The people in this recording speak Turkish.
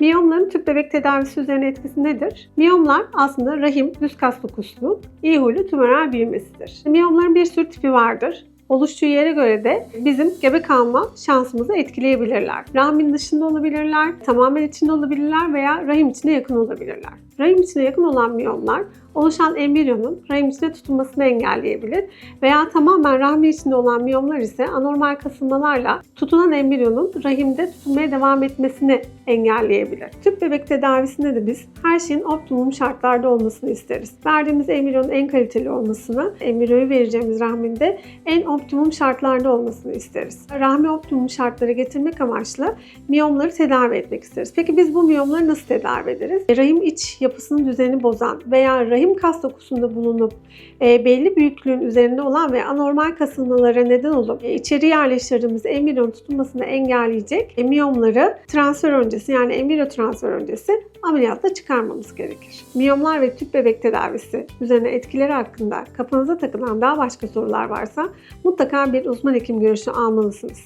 Miyomların tüp bebek tedavisi üzerine etkisi nedir? Miyomlar aslında rahim düz kas dokusunun iyi huylu tümörel büyümesidir. Miyomların bir sürü tipi vardır. Oluştuğu yere göre de bizim gebe kalma şansımızı etkileyebilirler. Rahmin dışında olabilirler, tamamen içinde olabilirler veya rahim içine yakın olabilirler. İçine yakın olan miyomlar oluşan embriyonun içine tutunmasını engelleyebilir veya tamamen rahmi içinde olan miyomlar ise anormal kasılmalarla tutunan embriyonun rahimde tutunmaya devam etmesini engelleyebilir. Tüp bebek tedavisinde de biz her şeyin optimum şartlarda olmasını isteriz. Verdiğimiz embriyonun en kaliteli olmasını, embriyoyu vereceğimiz rahminde en optimum şartlarda olmasını isteriz. Rahmi optimum şartlara getirmek amaçlı miyomları tedavi etmek isteriz. Peki biz bu miyomları nasıl tedavi ederiz? Rahim iç yapısının düzenini bozan veya rahim kas dokusunda bulunup e, belli büyüklüğün üzerinde olan ve anormal kasılmalara neden olup e, içeri yerleştirdiğimiz embriyon tutunmasını engelleyecek e, miyomları transfer öncesi yani embriyo transfer öncesi ameliyatla çıkarmamız gerekir. Miyomlar ve tüp bebek tedavisi üzerine etkileri hakkında kafanıza takılan daha başka sorular varsa mutlaka bir uzman hekim görüşü almalısınız.